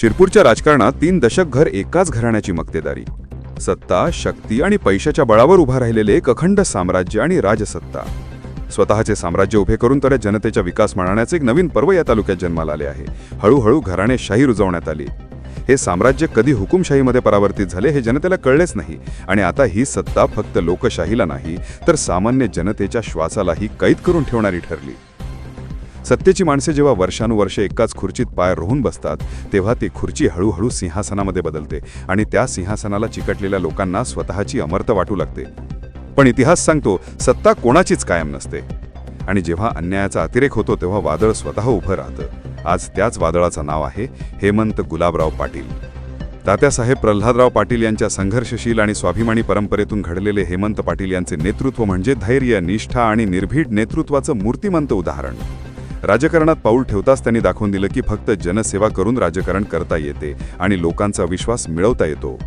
शिरपूरच्या राजकारणात तीन दशकभर एकाच घराण्याची मक्तेदारी. सत्ता शक्ती आणि पैशाच्या बळावर उभा राहिलेले एक अखंड साम्राज्य आणि राजसत्ता. स्वतःचे साम्राज्य उभे करून तर जनतेचा विकास मानण्याचे एक नवीन पर्व या तालुक्यात जन्माला आले आहे. हळूहळू घराणेशाही रुजवण्यात आली. हे साम्राज्य कधी हुकुमशाहीमध्ये परावर्तित झाले हे जनतेला कळलेच नाही आणि आता ही सत्ता फक्त लोकशाहीला नाही तर सामान्य जनतेच्या श्वासालाही कैद करून ठेवणारी ठरली. सत्तेची माणसे जेव्हा वर्षानुवर्षे एकाच खुर्चीत पाय रोहून बसतात तेव्हा ती खुर्ची हळूहळू सिंहासनामध्ये बदलते आणि त्या सिंहासनाला चिकटलेल्या लोकांना स्वतःची अमर्त वाटू लागते. पण इतिहास सांगतो सत्ता कोणाचीच कायम नसते. आणि जेव्हा अन्यायाचा अतिरेक होतो तेव्हा वादळ स्वतः उभं राहतं. आज त्याच वादळाचं नाव आहे हेमंत गुलाबराव पाटील. तात्यासाहेब प्रल्हादराव पाटील यांच्या संघर्षशील आणि स्वाभिमानी परंपरेतून घडलेले हेमंत पाटील यांचे नेतृत्व म्हणजे धैर्य निष्ठा आणि निर्भीड नेतृत्वाचं मूर्तिमंत उदाहरण. राजकारणात पाऊल ठेवताच त्यांनी दाखवून दिलं की फक्त जनसेवा करून राजकारण करता येते आणि लोकांचा विश्वास मिळवता येतो.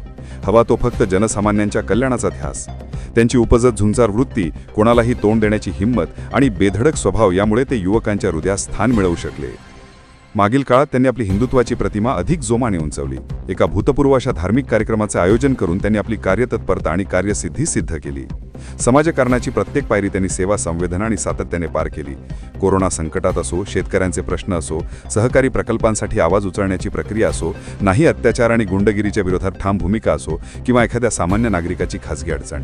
हवा तो फक्त जनसामान्यांच्या कल्याणाचा ध्यास. त्यांची उपजत झुंजार वृत्ती कोणालाही तोंड देण्याची हिंमत आणि बेधडक स्वभाव यामुळे ते युवकांच्या हृदयात स्थान मिळवू शकले. मागील काळात त्यांनी आपली हिंदुत्वाची प्रतिमा अधिक जोमाने उंचवली. एका भूतपूर्व अशा धार्मिक कार्यक्रमाचे आयोजन करून त्यांनी आपली कार्यतत्परता आणि कार्यसिद्धी सिद्ध केली. समाजकारणाची प्रत्येक पायरी त्यांनी सेवा संवेदना आणि सातत्याने पार केली. कोरोना संकटात असो शेतकऱ्यांचे प्रश्न असो सहकारी प्रकल्पांसाठी आवाज उचलण्याची प्रक्रिया असो नाही अत्याचार आणि गुंडगिरीच्या विरोधात ठाम भूमिका असो किंवा एखाद्या सामान्य नागरिकाची खासगी अडचण.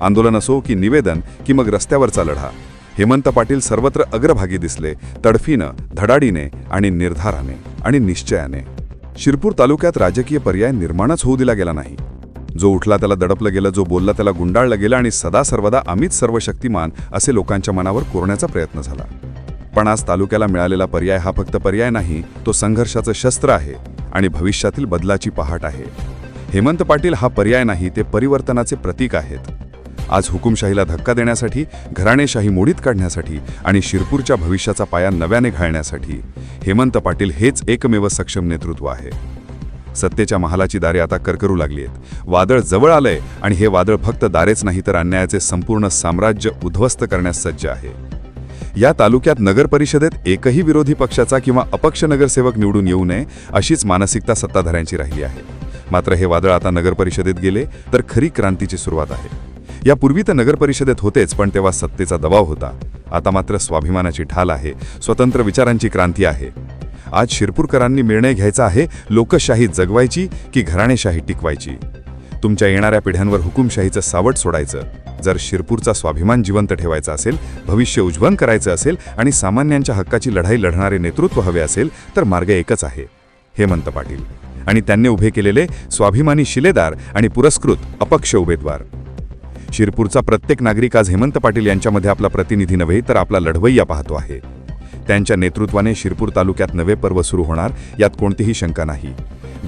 आंदोलन असो की निवेदन की मग रस्त्यावरचा लढा. हेमंत पाटील सर्वत्र अग्रभागी दिसले तडफीनं धडाडीने आणि निर्धाराने आणि निश्चयाने. शिरपूर तालुक्यात राजकीय पर्याय निर्माणच होऊ दिला गेला नाही. जो उठला त्याला दडपलं गेलं जो बोलला त्याला गुंडाळलं गेलं आणि सदा सर्वदा अमित सर्वशक्तिमान असे लोकांच्या मनावर कोरण्याचा प्रयत्न झाला. पण आज तालुक्याला मिळालेला पर्याय हा फक्त पर्याय नाही तो संघर्षाचं शस्त्र आहे आणि भविष्यातील बदलाची पहाट आहे. हेमंत पाटील हा पर्याय नाही ते परिवर्तनाचे प्रतीक आहेत. आज हुकुमशाहीला धक्का देण्यासाठी घराणेशाही मोडीत काढण्यासाठी आणि शिरपूरच्या भविष्याचा पाया नव्याने घालण्यासाठी हेमंत पाटील हेच एकमेव सक्षम नेतृत्व आहे. सत्तेच्या महालाची दारे आता करकरू लागली आहेत वादळ जवळ आलंय आणि हे वादळ फक्त दारेच नाही तर अन्यायाचे संपूर्ण साम्राज्य उद्ध्वस्त करण्यास सज्ज आहे. या तालुक्यात नगर परिषदेत एकही विरोधी पक्षाचा किंवा अपक्ष नगरसेवक निवडून येऊ नये अशीच मानसिकता सत्ताधाऱ्यांची राहिली आहे. मात्र हे वादळ आता नगर परिषदेत गेले तर खरी क्रांतीची सुरुवात आहे. यापूर्वी तर नगरपरिषदेत होतेच पण तेव्हा सत्तेचा दबाव होता. आता मात्र स्वाभिमानाची ढाल आहे स्वतंत्र विचारांची क्रांती आहे. आज शिरपूरकरांनी निर्णय घ्यायचा आहे लोकशाही जगवायची की घराणेशाही टिकवायची? तुमच्या येणाऱ्या पिढ्यांवर हुकुमशाहीचं सावट सोडायचं. जर शिरपूरचा स्वाभिमान जिवंत ठेवायचा असेल भविष्य उज्ज्वल करायचं असेल आणि सामान्यांच्या हक्काची लढाई लढणारे नेतृत्व हवे असेल तर मार्ग एकच आहे. हेमंत पाटील. आणि त्यांनी उभे केलेले स्वाभिमानी शिलेदार आणि पुरस्कृत अपक्ष उमेदवार. शिरपूरचा प्रत्येक नागरिक आज हेमंत पाटील यांच्यामध्ये आपला प्रतिनिधी नव्हे तर आपला लढवय्या पाहतो आहे. त्यांच्या नेतृत्वाने शिरपूर तालुक्यात नवे पर्व सुरू होणार यात कोणतीही शंका नाही.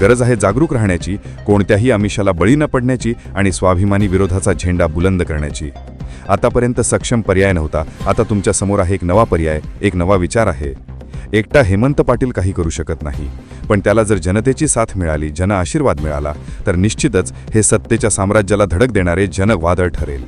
गरज आहे जागरूक राहण्याची कोणत्याही आमिषाला बळी न पडण्याची आणि स्वाभिमानी विरोधाचा झेंडा बुलंद करण्याची. आतापर्यंत सक्षम पर्याय नव्हता आता तुमच्यासमोर आहे एक नवा पर्याय एक नवा विचार आहे. एकटा हेमंत पाटील काही करू शकत नाही. पण त्याला जर जनतेची साथ मिळाली जन आशीर्वाद मिळाला तर निश्चितच हे सत्तेच्या साम्राज्याला धडक देणारे जनवादळ ठरेल.